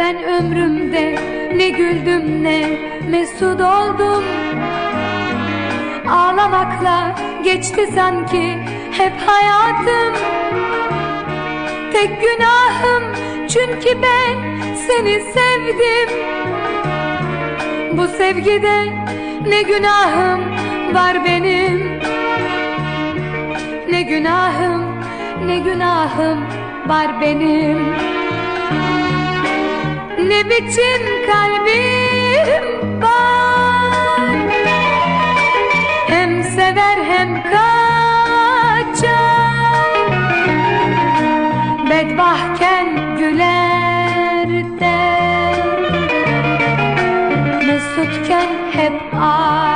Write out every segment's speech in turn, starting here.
Ben ömrümde ne güldüm ne mesut oldum. Ağlamakla geçti sanki hep hayatım. Tek günahım çünkü ben seni sevdim. Bu sevgide ne günahım var benim? Ne günahım ne günahım var benim Ne biçim kalbim var Hem sever hem kaçar. Bedbahtken güler de. Mesutken hep ağlar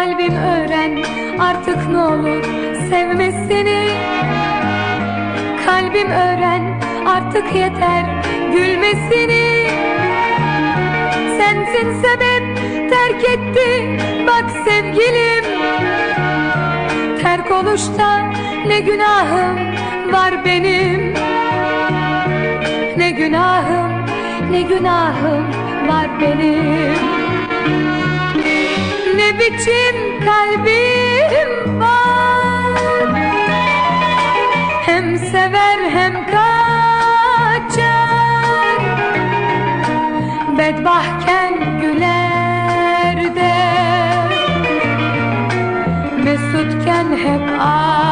Kalbim öğren artık ne olur sevmesini Kalbim öğren artık yeter gülmesini Sensin sebep terk etti bak sevgilim. Terk oluşta ne günahım var benim? Ne günahım ne günahım var benim ne biçim kalbim var. Hem sever hem kaçar. Bedbahtken güler de Mesutken hep ağlar